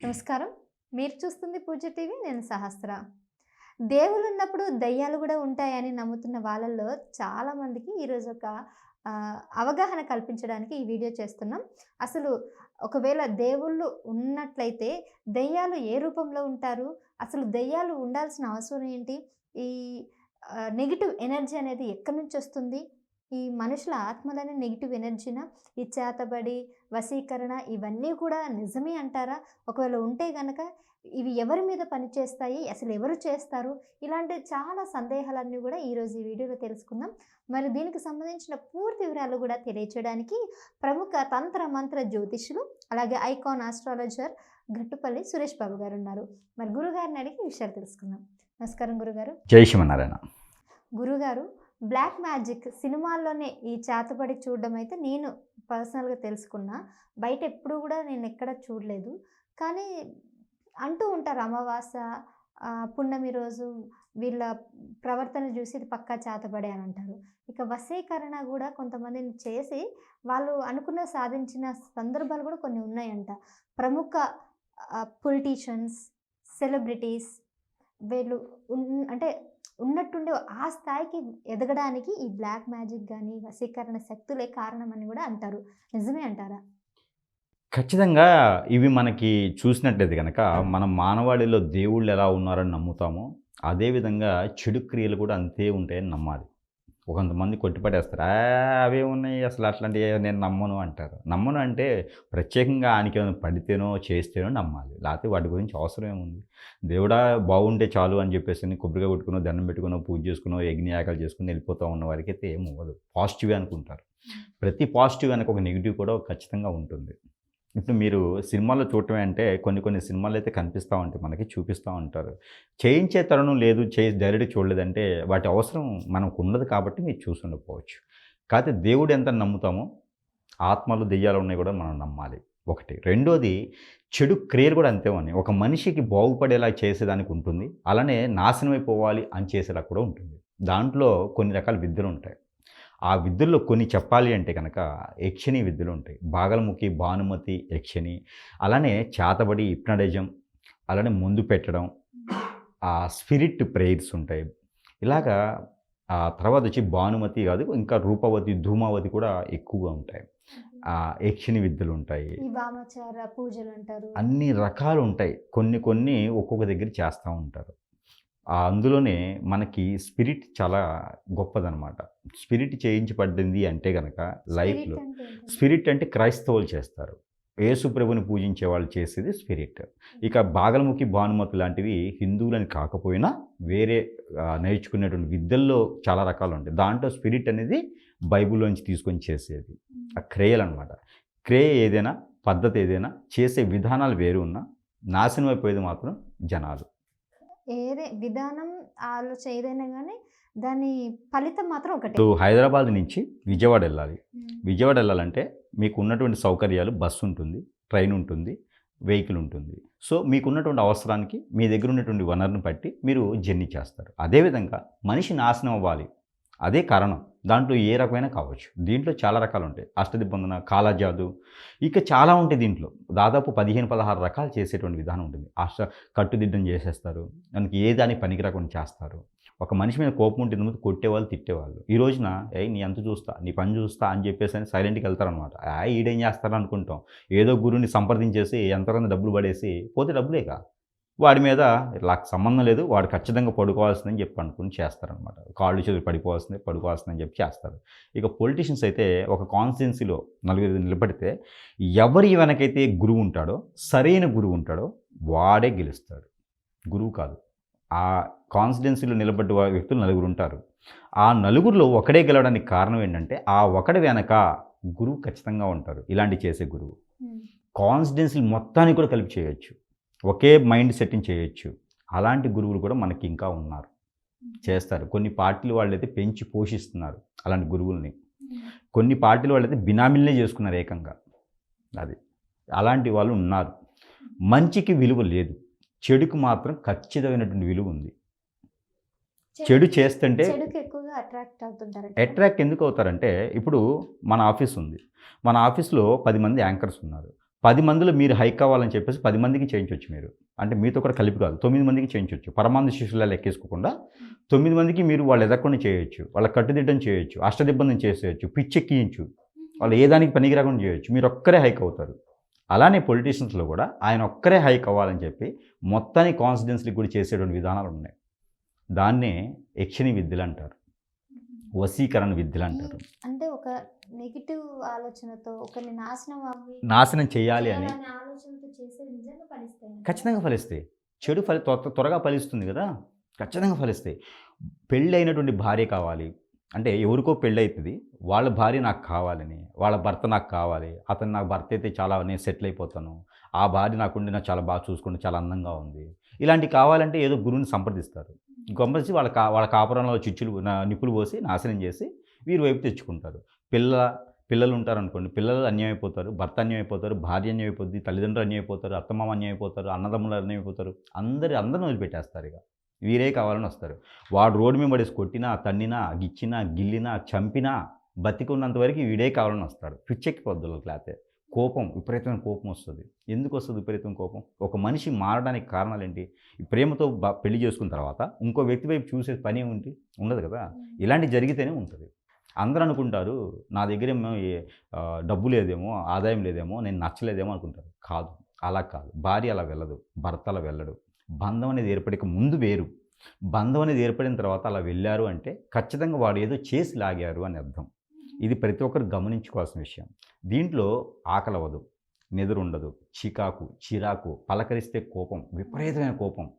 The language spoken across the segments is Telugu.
నమస్కారం. మీరు చూస్తుంది పూజ టీవీ నేను సహస్ర. దేవుళ్ళు ఉన్నప్పుడు దయ్యాలు కూడా ఉంటాయని నమ్ముతున్న వాళ్ళల్లో చాలామందికి ఈరోజు ఒక అవగాహన కల్పించడానికి ఈ వీడియో చేస్తున్నాం. అసలు ఒకవేళ దేవుళ్ళు ఉన్నట్లయితే దయ్యాలు ఏ రూపంలో ఉంటారు? అసలు దయ్యాలు ఉండాల్సిన అవసరం ఏంటి? ఈ నెగిటివ్ ఎనర్జీ అనేది ఎక్కడి నుంచి వస్తుంది? ఈ మనుషుల ఆత్మలోనే నెగిటివ్ ఎనర్జీనా ఈ చేతబడి వశీకరణ ఇవన్నీ కూడా నిజమే అంటారా? ఒకవేళ ఉంటే గనక ఇవి ఎవరి మీద పనిచేస్తాయి? అసలు ఎవరు చేస్తారు? ఇలాంటి చాలా సందేహాలన్నీ కూడా ఈరోజు ఈ వీడియోలో తెలుసుకుందాం. మరి దీనికి సంబంధించిన పూర్తి వివరాలు కూడా తెలియచేయడానికి ప్రముఖ తంత్ర మంత్ర జ్యోతిషులు అలాగే ఐకాన్ ఆస్ట్రాలజర్ గట్టుపల్లి సురేష్ బాబు గారు ఉన్నారు. మరి గురుగారిని అడిగి విషయాలు తెలుసుకుందాం. నమస్కారం గురుగారు. జై శ్రీమన్నారాయణ. గురుగారు బ్లాక్ మ్యాజిక్ సినిమాల్లోనే ఈ చేతబడి చూడడం అయితే నేను పర్సనల్గా తెలుసుకున్నా. బయట ఎప్పుడు కూడా నేను ఎక్కడ చూడలేదు. కానీ అంటూ ఉంటారు అమావాస పున్నమి రోజు వీళ్ళ ప్రవర్తన చూసి ఇది పక్కా చేతబడి అని అంటారు. ఇక వశీకరణ కూడా కొంతమందిని చేసి వాళ్ళు అనుకున్న సాధించిన సందర్భాలు కూడా కొన్ని ఉన్నాయంట. ప్రముఖ పొలిటీషియన్స్ సెలబ్రిటీస్ వీళ్ళు ఉన్- అంటే ఉన్నట్టుండే ఆ స్థాయికి ఎదగడానికి ఈ బ్లాక్ మ్యాజిక్ కానీ వశీకరణ శక్తులే కారణమని కూడా అంటారు. నిజమే అంటారా? ఖచ్చితంగా ఇవి మనకి చూసినట్లయితే కనుక మనం మానవాళిలో దేవుళ్ళు ఎలా ఉన్నారని నమ్ముతామో అదేవిధంగా చెడు క్రియలు కూడా అంతే ఉంటాయని నమ్మాలి. కొంతమంది కొట్టిపడేస్తారు. "ఆ, అవే ఉన్నాయి అసలు అట్లాంటివి నేను నమ్మను అంటారు. నమ్మను అంటే ప్రత్యేకంగా ఆయనకి ఏమైనా పడితేనో చేస్తేనో నమ్మాలి. లేకపోతే వాటి గురించి అవసరం ఏముంది? దేవుడా బాగుంటే చాలు అని చెప్పేసి కొబ్బరిగా కొట్టుకునో దండం పెట్టుకునో పూజ చేసుకునో యజ్ఞయాగాలు చేసుకుని వెళ్ళిపోతూ ఉన్న వారికి అయితే ఏం అవ్వదు. పాజిటివ్ అనుకుంటారు. ప్రతి పాజిటివ్ వెనక ఒక నెగిటివ్ కూడా ఖచ్చితంగా ఉంటుంది. ఇప్పుడు మీరు సినిమాల్లో చూడటమే అంటే కొన్ని కొన్ని సినిమాలు అయితే కనిపిస్తూ ఉంటాయి మనకి చూపిస్తూ ఉంటారు. చేయించే తరుణం లేదు చే డైరెక్ట్ చూడలేదంటే వాటి అవసరం మనకు ఉండదు కాబట్టి మీరు చూసి ఉండకపోవచ్చు. కాకపోతే దేవుడు ఎంత నమ్ముతామో ఆత్మలు దెయ్యాలు ఉన్నాయి కూడా మనం నమ్మాలి. ఒకటి. రెండోది చెడు క్రియలు కూడా అంతే ఉన్నాయి. ఒక మనిషికి బాగుపడేలా చేసేదానికి ఉంటుంది. అలానే నాశనం అయిపోవాలి అని చేసేలా కూడా ఉంటుంది. దాంట్లో కొన్ని రకాల విద్యలు ఉంటాయి. ఆ విద్యల్లో కొన్ని చెప్పాలి అంటే కనుక యక్షిణి విద్యలు ఉంటాయి. బాగలముఖి భానుమతి యక్షిణి అలానే చేతబడి హిప్నటిజం అలానే ముందు పెట్టడం ఆ స్పిరిట్ ప్రేయర్స్ ఉంటాయి. ఇలాగా ఆ తర్వాత వచ్చి భానుమతి కాదు ఇంకా రూపవతి ధూమావతి కూడా ఎక్కువగా ఉంటాయి. ఆ యక్షిణి విద్యలు ఉంటాయి. పూజలు అంటారు. అన్ని రకాలు ఉంటాయి. కొన్ని కొన్ని ఒక్కొక్క దగ్గర చేస్తూ ఉంటారు. అందులోనే మనకి స్పిరిట్ చాలా గొప్పదనమాట. స్పిరిట్ చేయించబడింది అంటే కనుక లైఫ్లో? స్పిరిట్ అంటే క్రైస్తవులు చేస్తారు. యేసు ప్రభుని పూజించే వాళ్ళు చేసేది స్పిరిట్. ఇక బాగలముఖి భానుమతి లాంటివి హిందువులని కాకపోయినా వేరే నేర్చుకునేటువంటి విద్యల్లో చాలా రకాలు ఉంటాయి దాంట్లో స్పిరిట్ అనేది బైబిల్లోంచి తీసుకొని చేసేది. ఆ క్రేయలు అనమాట క్రేయ ఏదైనా పద్ధతి ఏదైనా చేసే విధానాలు వేరు ఉన్నా నాశనం అయిపోయేది మాత్రం జనాలు. ఏదే విధానం ఆలోచన ఏదైనా కానీ దాని ఫలితం మాత్రం ఒకటే. హైదరాబాద్ నుంచి విజయవాడ వెళ్ళాలి. విజయవాడ వెళ్ళాలంటే మీకు ఉన్నటువంటి సౌకర్యాలు బస్సు ఉంటుంది ట్రైన్ ఉంటుంది వెహికల్ ఉంటుంది. సో మీకు ఉన్నటువంటి అవసరానికి మీ దగ్గర ఉన్నటువంటి వనరుని బట్టి మీరు జర్నీ చేస్తారు. అదేవిధంగా మనిషి నాశనం అవ్వాలి. అదే కారణం. దాంట్లో ఏ రకమైన కావచ్చు. దీంట్లో చాలా రకాలు ఉంటాయి అష్టదిబ్బందన కాలాజాదు ఇక చాలా ఉంటాయి దీంట్లో. దాదాపు పదిహేను పదహారు రకాలు చేసేటువంటి విధానం ఉంటుంది. అష్ట కట్టుదిద్దం చేసేస్తారు. దానికి ఏ దాని పనికి రాకుండా చేస్తారు. ఒక మనిషి మీద కోపం ఉంటుంది ముందు కొట్టేవాళ్ళు తిట్టేవాళ్ళు. ఈ రోజున ఏ నీ ఎంత చూస్తా నీ పని చూస్తా అని చెప్పేసి అని సైలెంట్కి వెళ్తారనమాట ఈడేం చేస్తారు అనుకుంటాం. ఏదో గురువుని సంప్రదించేసి ఎంతకన్నా డబ్బులు పడేసి పోతే డబ్బులేగా? వాడి మీద నాకు సంబంధం లేదు వాడు ఖచ్చితంగా పడుకోవాల్సిందని చెప్పి అనుకుని చేస్తారనమాట కాళ్ళు చేతులు పడిపోవాల్సిందే పడుకోవాల్సిందని చెప్పి చేస్తారు. ఇక పొలిటీషియన్స్ అయితే ఒక కాన్స్టిట్యున్సీలో నలుగురు నిలబడితే ఎవరి వెనకైతే గురువు ఉంటాడో సరైన గురువు ఉంటాడో వాడే గెలుస్తాడు. గురువు కాదు. ఆ కాన్స్టిట్యున్సీలో నిలబడ్డ వ్యక్తులు నలుగురు ఉంటారు. ఆ నలుగురిలో ఒకడే గెలవడానికి కారణం ఏంటంటే ఆ ఒకడి వెనక గురువు ఖచ్చితంగా ఉంటారు ఇలాంటి చేసే గురువు. కాన్స్టిట్యున్సీ మొత్తానికి కూడా కలిపి చేయొచ్చు. ఒకే మైండ్ సెట్టింగ్ చేయొచ్చు. అలాంటి గురువులు కూడా మనకి ఇంకా ఉన్నారు. చేస్తారు. కొన్ని పార్టీలు వాళ్ళైతే పెంచి పోషిస్తున్నారు అలాంటి గురువుల్ని. కొన్ని పార్టీలు వాళ్ళైతే బినామీలనే చేసుకున్నారు ఏకంగా. అది. అలాంటి వాళ్ళు ఉన్నారు. మంచికి విలువ లేదు. చెడుకు మాత్రం ఖచ్చితమైనటువంటి విలువ ఉంది. చెడు చేస్తుంటే చెడుకి ఎక్కువగా అట్రాక్ట్ అవుతుంటారు అట్రాక్ట్ ఎందుకు అవుతారంటే ఇప్పుడు మన ఆఫీస్ ఉంది. మన ఆఫీస్లో పది మంది యాంకర్స్ ఉన్నారు. పది మందిలో మీరు హైక్ కావాలని చెప్పేసి పది మందికి చేయించవచ్చు మీరు. అంటే మీతో కూడా కలిపి కాదు తొమ్మిది మందికి చేయించవచ్చు పరమాంధ శిష్యులా లెక్కేసుకోకుండా తొమ్మిది మందికి మీరు వాళ్ళు ఎదగకుండా చేయొచ్చు వాళ్ళ కట్టుదిడ్డం చేయొచ్చు అష్టదిబ్బంది చేసేయచ్చు పిచ్చెక్కించు. వాళ్ళు ఏ దానికి పనికి రాకుండా చేయొచ్చు. మీరు ఒక్కరే హైక్ అవుతారు. అలానే పొలిటీషియన్స్లో కూడా ఆయన ఒక్కరే హైక్ అవ్వాలని చెప్పి మొత్తాన్ని కాన్ఫిడెన్స్కి కూడా చేసేటువంటి విధానాలు ఉన్నాయి. దాన్నే యక్షిణి విద్యలు అంటారు. వశీకరణ విద్యలు అంటారు అంటే ఒక నెగిటివ్ ఆలోచనతో ఒకరిని నాశనం నాశనం చేయాలి అని. ఖచ్చితంగా ఫలిస్తాయి. చెడు ఫలి త్వర- త్వరగా ఫలిస్తుంది కదా? ఖచ్చితంగా ఫలిస్తాయి. పెళ్ళి అయినటువంటి భార్య కావాలి. అంటే ఎవరికో పెళ్ళి అవుతుంది వాళ్ళ భార్య నాకు కావాలని వాళ్ళ భర్త నాకు కావాలి. అతను నాకు భర్త అయితే చాలా నేను సెటిల్ అయిపోతాను. ఆ భార్య నాకుండి నాకు చాలా బాగా చూసుకుంటే చాలా అందంగా ఉంది. ఇలాంటివి కావాలంటే ఏదో గురువుని సంప్రదిస్తారు. గొంపసి వాళ్ళ కా వాళ్ళ కాపురంలో చిచ్చులు నా- నిప్పులు పోసి నాశనం చేసి వీరి వైపు తెచ్చుకుంటారు. పిల్ల పిల్లలు ఉంటారు అనుకోండి పిల్లలు అన్యాయం అయిపోతారు భర్త అన్యాయం అయిపోతారు భార్య అన్యాయం అయిపోద్ది తల్లిదండ్రులు అన్యాయం అయిపోతారు అత్తమామ అన్యాయం అయిపోతారు అన్నదమ్ములు అన్యాయం అయిపోతారు అందరి అందరిని వదిలిపెట్టేస్తారు ఇక. వీరే కావాలని వస్తారు. వాడు రోడ్డు మీద పడేసి కొట్టినా తన్నినా గిచ్చినా గిల్లినా చంపినా బతికున్నంత వరకు వీడే కావాలని వస్తాడు. పిచ్చెక్కిపోద్దు క్లాతే. కోపం విపరీతమైన కోపం వస్తుంది. ఎందుకు వస్తుంది విపరీతమైన కోపం? ఒక మనిషి మారడానికి కారణాలు ఏంటి ఈ ప్రేమతో బ- పెళ్ళి చేసుకున్న తర్వాత ఇంకో వ్యక్తి వైపు చూసే పని ఉంటి ఉండదు కదా. ఇలాంటి జరిగితేనే ఉంటుంది. అందరూ అనుకుంటారు నా దగ్గర ఆ, డబ్బు లేదేమో ఆదాయం లేదేమో నేను నచ్చలేదేమో అనుకుంటారు. కాదు. అలా కాదు. భార్య అలా వెళ్ళదు. భర్త అలా వెళ్ళడు. బంధం అనేది ఏర్పడక ముందు వేరు. బంధం అనేది ఏర్పడిన తర్వాత అలా వెళ్ళారు అంటే ఖచ్చితంగా వాడు ఏదో చేసి లాగారు అని అర్థం. ఇది ప్రతి ఒక్కరు గమనించుకోవాల్సిన విషయం. దీంట్లో ఆకలవదు నిద్ర ఉండదు చికాకు చిరాకు పలకరిస్తే కోపం విపరీతమైన కోపం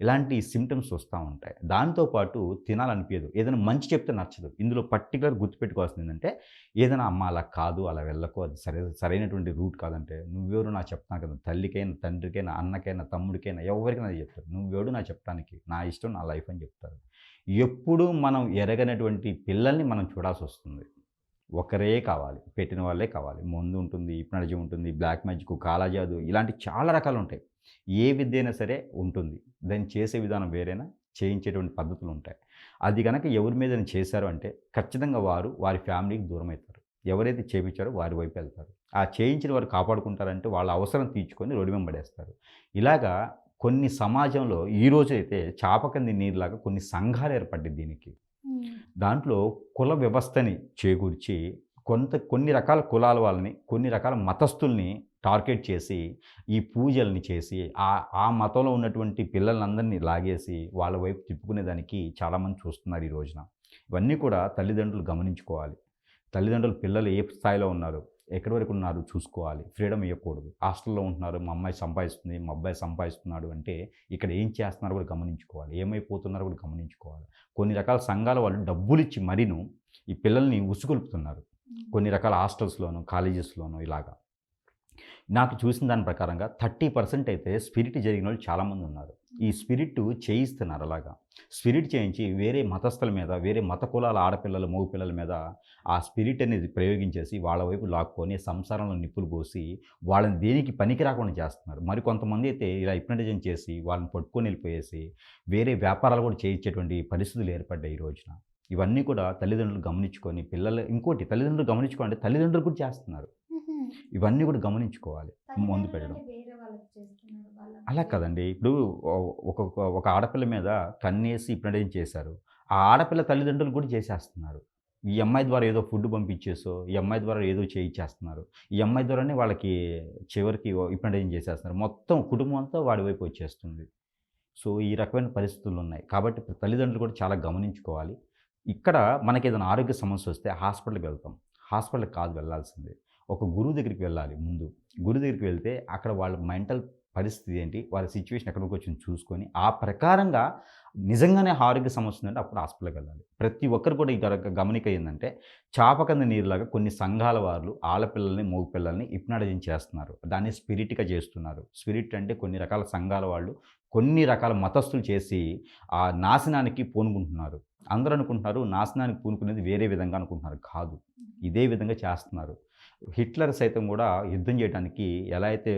ఇలాంటి సిమ్టమ్స్ వస్తూ ఉంటాయి. దాంతోపాటు తినాలనిపించదు ఏదైనా మంచి చెప్తే నచ్చదు. ఇందులో పర్టికులర్ గుర్తుపెట్టుకోవాల్సింది ఏంటంటే ఏదైనా అమ్మ అలా కాదు అలా వెళ్ళకు అది సరే సరైనటువంటి రూట్ కాదంటే నువ్వెవరు నా చెప్తాను కదా తల్లికైనా తండ్రికైనా అన్నకైనా తమ్ముడికైనా ఎవరికైనా అది చెప్తారు. నువ్వెవడు నా చెప్పడానికి? నా ఇష్టం నా లైఫ్ అని చెప్తారు. ఎప్పుడూ మనం ఎరగనటువంటి పిల్లల్ని మనం చూడాల్సి వస్తుంది. ఒకరే కావాలి పెట్టిన వాళ్ళే కావాలి. మందు ఉంటుంది ఇప్నర్జీ ఉంటుంది బ్లాక్ మ్యాజిక్ కాలాజాదు ఇలాంటి చాలా రకాలు ఉంటాయి. ఏ విద్య అయినా సరే ఉంటుంది. దాన్ని చేసే విధానం వేరేనా? చేయించేటువంటి పద్ధతులు ఉంటాయి. అది కనుక ఎవరి మీద చేశారు అంటే ఖచ్చితంగా వారు వారి ఫ్యామిలీకి దూరం అవుతారు ఎవరైతే చేయించారో వారి వైపు వెళ్తారు. ఆ చేయించిన వారు కాపాడుకుంటారంటే వాళ్ళ అవసరం తీర్చుకొని రోడ్డు వెంబడేస్తారు ఇలాగా కొన్ని సమాజంలో ఈ రోజు అయితే చాపకంది నీరులాగా కొన్ని సంఘాలు ఏర్పడ్డాయి దీనికి. దాంట్లో కుల వ్యవస్థని చేకూర్చి కొంత కొన్ని రకాల కులాల వాళ్ళని కొన్ని రకాల మతస్థుల్ని టార్గెట్ చేసి ఈ పూజల్ని చేసి ఆ ఆ మతంలో ఉన్నటువంటి పిల్లలందరినీ లాగేసి వాళ్ళ వైపు తిప్పుకునేదానికి చాలామంది చూస్తున్నారు ఈ రోజున. ఇవన్నీ కూడా తల్లిదండ్రులు గమనించుకోవాలి. తల్లిదండ్రులు పిల్లలు ఏ స్థాయిలో ఉన్నారు? ఎక్కడి వరకు ఉన్నారు చూసుకోవాలి. ఫ్రీడమ్ ఇవ్వకూడదు. హాస్టల్లో ఉంటున్నారు మా అమ్మాయి సంపాదిస్తుంది మా అబ్బాయి సంపాదిస్తున్నాడు అంటే ఇక్కడ ఏం చేస్తున్నారో కూడా గమనించుకోవాలి. ఏమైపోతున్నారో కూడా గమనించుకోవాలి. కొన్ని రకాల సంఘాల వాళ్ళు డబ్బులు ఇచ్చి మరీను ఈ పిల్లల్ని ఉసుగొలుపుతున్నారు. కొన్ని రకాల హాస్టల్స్లోను కాలేజెస్లోను ఇలాగా. నాకు చూసిన దాని ప్రకారంగా థర్టీ పర్సెంట్ అయితే స్పిరిట్ జరిగిన వాళ్ళు చాలామంది ఉన్నారు. ఈ స్పిరిట్ చేయిస్తున్నారు అలాగా. స్పిరిట్ చేయించి వేరే మతస్థుల మీద వేరే మత కులాల ఆడపిల్లల మగ పిల్లల మీద ఆ స్పిరిట్ అనేది ప్రయోగించేసి వాళ్ళ వైపు లాక్కొని సంసారంలో నిప్పులు పోసి వాళ్ళని దేనికి పనికి రాకుండా చేస్తున్నారు. మరి కొంతమంది అయితే ఇలా హిప్నటిజం చేసి వాళ్ళని పట్టుకొని వెళ్ళిపోయేసి వేరే వ్యాపారాలు కూడా చేయించేటువంటి పరిస్థితులు ఏర్పడ్డాయి ఈ రోజున. ఇవన్నీ కూడా తల్లిదండ్రులు గమనించుకొని పిల్లలు ఇంకోటి తల్లిదండ్రులు గమనించుకోండి తల్లిదండ్రులు కూడా చేస్తున్నారు. ఇవన్నీ కూడా గమనించుకోవాలి ముందు పెట్టడం. అలా కదండి. ఇప్పుడు ఒక ఒక ఆడపిల్ల మీద కన్నేసి ఇప్పుడేం చేశారు. ఆ ఆడపిల్ల తల్లిదండ్రులు కూడా చేసేస్తున్నారు. ఈ అమ్మాయి ద్వారా ఏదో ఫుడ్ పంపించేసో ఈ అమ్మాయి ద్వారా ఏదో చేయించేస్తున్నారు ఈ అమ్మాయి ద్వారానే వాళ్ళకి చివరికి ఇప్పుడేం చేసేస్తున్నారు. మొత్తం కుటుంబం అంతా వాడి వైపు వచ్చేస్తుంది. సో ఈ రకమైన పరిస్థితులు ఉన్నాయి. కాబట్టి తల్లిదండ్రులు కూడా చాలా గమనించుకోవాలి. ఇక్కడ మనకి ఏదైనా ఆరోగ్య సమస్య వస్తే హాస్పిటల్కి వెళ్తాం. హాస్పిటల్కి కాదు వెళ్ళాల్సిందే. ఒక గురువు దగ్గరికి వెళ్ళాలి ముందు. గురువు దగ్గరికి వెళ్తే అక్కడ వాళ్ళ మెంటల్ పరిస్థితి ఏంటి? వాళ్ళ సిచ్యువేషన్ ఎక్కడికి వచ్చింది చూసుకొని ఆ ప్రకారంగా నిజంగానే ఆరోగ్య సమస్య ఉందంటే అప్పుడు హాస్పిటల్కి వెళ్ళాలి. ప్రతి ఒక్కరు కూడా ఈ గమనిక ఏంటంటే చాపకంద నీరులాగా కొన్ని సంఘాల వారు ఆడపిల్లల్ని మగపిల్లల్ని ఇప్నాడజం చేస్తున్నారు. దాన్ని స్పిరిట్గా చేస్తున్నారు. స్పిరిట్ అంటే కొన్ని రకాల సంఘాల వాళ్ళు కొన్ని రకాల మతస్థులు చేసి ఆ నాశనానికి పూనుకుంటున్నారు. అందరూ అనుకుంటున్నారు నాశనానికి పూనుకునేది వేరే విధంగా అనుకుంటున్నారు. కాదు. ఇదే విధంగా చేస్తున్నారు. హిట్లర్ సైతం కూడా యుద్ధం చేయడానికి ఎలా అయితే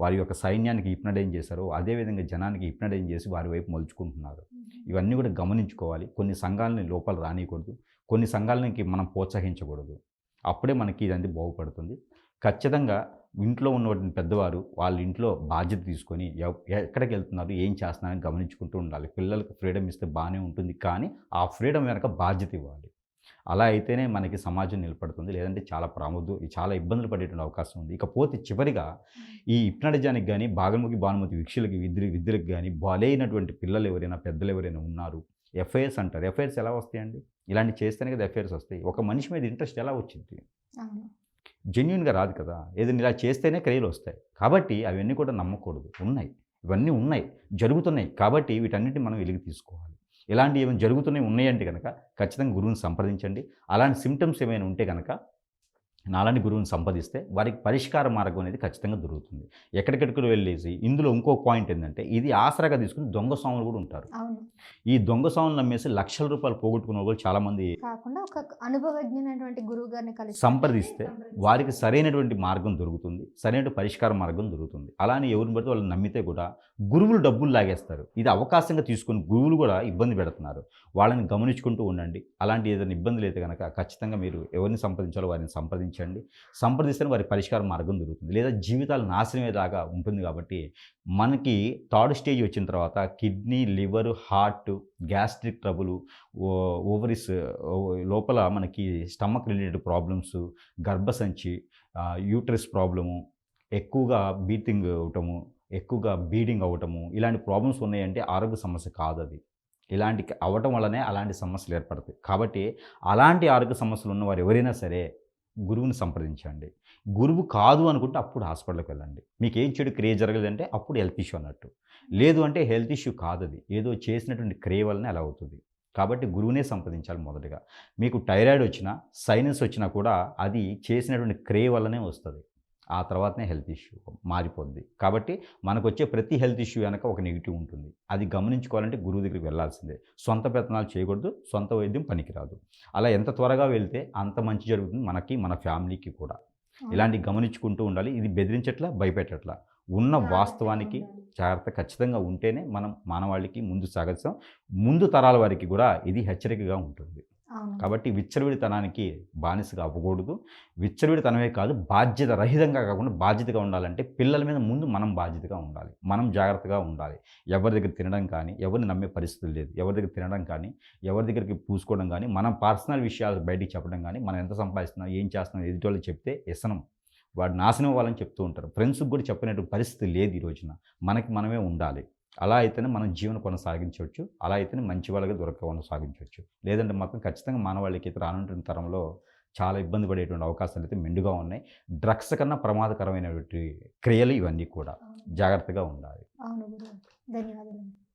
వారి యొక్క సైన్యానికి హిప్నడైన్ చేశారో అదేవిధంగా జనానికి హిప్నడైన్ చేసి వారి వైపు మలుచుకుంటున్నారు. ఇవన్నీ కూడా గమనించుకోవాలి. కొన్ని సంఘాలని లోపల రానియకూడదు. కొన్ని సంఘాలకి మనం ప్రోత్సహించకూడదు. అప్పుడే మనకి ఇదంతా బాగుపడుతుంది. ఖచ్చితంగా ఇంట్లో ఉన్నటువంటి పెద్దవారు వాళ్ళ ఇంట్లో బాధ్యత తీసుకొని ఎక్కడికి వెళ్తున్నారు ఏం చేస్తున్నారని గమనించుకుంటూ ఉండాలి. పిల్లలకు ఫ్రీడమ్ ఇస్తే బాగానే ఉంటుంది. కానీ ఆ ఫ్రీడమ్ వెనక బాధ్యత ఇవ్వాలి. అలా అయితేనే మనకి సమాజం నిలబడుతుంది. లేదంటే చాలా ప్రాముద్యం చాలా ఇబ్బందులు పడేటువంటి అవకాశం ఉంది. ఇకపోతే చివరిగా ఈ ఇప్నడిజానికి కానీ బాగముఖి భానుమతి వీక్షులకి విద్య విద్యలకు కానీ బలైనటువంటి పిల్లలు ఎవరైనా పెద్దలు ఎవరైనా ఉన్నారు. ఎఫ్ఐఆర్స్ అంటారు. ఎఫ్ఐఆర్స్ ఎలా వస్తాయండి? ఇలాంటి చేస్తేనే కదా ఎఫ్ఐఆర్స్ వస్తాయి. ఒక మనిషి మీద ఇంట్రెస్ట్ ఎలా వచ్చింది జెన్యున్గా రాదు కదా. ఏదైనా ఇలా చేస్తేనే క్రియలు వస్తాయి. కాబట్టి అవన్నీ కూడా నమ్మకూడదు. ఉన్నాయి. ఇవన్నీ ఉన్నాయి. జరుగుతున్నాయి. కాబట్టి వీటన్నిటిని మనం వెలికి తీసుకోవాలి. ఇలాంటివి ఏమైనా జరుగుతున్నాయి ఉన్నాయంటే కనుక ఖచ్చితంగా గురువుని సంప్రదించండి. అలాంటి సిమ్టమ్స్ ఏమైనా ఉంటే కనుక నాలాంటి గురువుని సంపాదిస్తే వారికి పరిష్కార మార్గం అనేది ఖచ్చితంగా దొరుకుతుంది. ఎక్కడికెక్కడికి వెళ్ళేసి ఇందులో ఇంకో పాయింట్ ఏంటంటే ఇది ఆసరాగా తీసుకుని దొంగ స్వాములు కూడా ఉంటారు. ఈ దొంగ స్వాములు నమ్మేసి లక్షల రూపాయలు పోగొట్టుకున్న వాళ్ళు చాలామంది కాకుండా ఒక అనుభవజ్ఞమైనటువంటి గురువు గారిని కలిసి సంప్రదిస్తే వారికి సరైనటువంటి మార్గం దొరుకుతుంది. సరైన పరిష్కార మార్గం దొరుకుతుంది. అలానే ఎవరిని పడితే వాళ్ళని నమ్మితే కూడా గురువులు డబ్బులు లాగేస్తారు. ఇది అవకాశంగా తీసుకొని గురువులు కూడా ఇబ్బంది పెడుతున్నారు. వాళ్ళని గమనించుకుంటూ ఉండండి. అలాంటి ఏదైనా ఇబ్బందులు అయితే కనుక ఖచ్చితంగా మీరు ఎవరిని సంప్రదించాలో వారిని సంప్రదించండి సంప్రదిస్తేనే వారి పరిష్కార మార్గం దొరుకుతుంది. లేదా జీవితాలు నాశనమే దాకా ఉంటుంది కాబట్టి మనకి థర్డ్ స్టేజ్ వచ్చిన తర్వాత kidney liver heart gastric trouble ovaries లోపల మనకి స్టమక్ రిలేటెడ్ ప్రాబ్లమ్స్ గర్భసంచి యూట్రస్ ప్రాబ్లము ఎక్కువగా బీతింగ్ అవటము ఎక్కువగా బీడింగ్ అవ్వటము ఇలాంటి ప్రాబ్లమ్స్ ఉన్నాయంటే ఆరోగ్య సమస్య కాదు అది. ఇలాంటి అవ్వటం వల్లనే అలాంటి సమస్యలు ఏర్పడతాయి. కాబట్టి అలాంటి ఆరోగ్య సమస్యలు ఉన్నవారు ఎవరైనా సరే గురువుని సంప్రదించండి. గురువు కాదు అనుకుంటే అప్పుడు హాస్పిటల్కి వెళ్ళండి. మీకు ఏం చెడు క్రియ జరగలేదంటే అప్పుడు హెల్త్ ఇష్యూ అన్నట్టు. లేదు అంటే హెల్త్ ఇష్యూ కాదు అది. ఏదో చేసినటువంటి క్రియ వలన అలా అవుతుంది. కాబట్టి గురువునే సంప్రదించాలి మొదటగా. మీకు థైరాయిడ్ వచ్చినా సైనస్ వచ్చినా కూడా అది చేసినటువంటి క్రియ వల్లనే వస్తుంది. ఆ తర్వాతనే హెల్త్ ఇష్యూ మారిపోద్ది. కాబట్టి మనకు వచ్చే ప్రతి హెల్త్ ఇష్యూ వెనక ఒక నెగిటివ్ ఉంటుంది. అది గమనించుకోవాలంటే గురువు దగ్గరికి వెళ్ళాల్సిందే. సొంత ప్రయత్నాలు చేయకూడదు సొంత వైద్యం పనికిరాదు. అలా ఎంత త్వరగా వెళ్తే అంత మంచి జరుగుతుంది మనకి మన ఫ్యామిలీకి కూడా. ఇలాంటి గమనించుకుంటూ ఉండాలి. ఇది బెదిరించట్లా భయపెట్టట్లా. ఉన్న వాస్తవానికి జాగ్రత్త ఖచ్చితంగా ఉంటేనే మనం మానవాళికి ముందు సాగస్తాం ముందు తరాల వారికి కూడా ఇది హెచ్చరికగా ఉంటుంది. కాబట్టి విచ్చలవిడితనానికి బానిసగా అవ్వకూడదు. విచ్చలవిడితనమే కాదు బాధ్యత రహితంగా కాకుండా బాధ్యతగా ఉండాలంటే పిల్లల మీద ముందు మనం బాధ్యతగా ఉండాలి. మనం జాగ్రత్తగా ఉండాలి. ఎవరి దగ్గర తినడం కానీ ఎవరిని నమ్మే పరిస్థితి లేదు. ఎవరి దగ్గర తినడం కానీ ఎవరి దగ్గరికి పూసుకోవడం కానీ మనం పర్సనల్ విషయాలు బయటికి చెప్పడం కానీ మనం ఎంత సంపాదిస్తున్నాం ఏం చేస్తున్నాం ఎదుటి వాళ్ళు చెప్తే వ్యసనం. వాడు నాశనం అవ్వాలని చెప్తూ ఉంటారు. ఫ్రెండ్స్కి కూడా చెప్పినట్టు పరిస్థితి లేదు ఈ రోజున. మనకి మనమే ఉండాలి. అలా అయితేనే మనం జీవన కొనసాగించవచ్చు. అలా అయితేనే మంచి వాళ్ళకి దొరక కొనసాగించవచ్చు. లేదంటే మాత్రం ఖచ్చితంగా మానవాళికి అయితే రానుంటున్న తరంలో చాలా ఇబ్బంది పడేటువంటి అవకాశాలు అయితే మెండుగా ఉన్నాయి. డ్రగ్స్ కన్నా ప్రమాదకరమైనటువంటి క్రియలు ఇవన్నీ కూడా జాగ్రత్తగా ఉండాలి. ధన్యవాదాలు.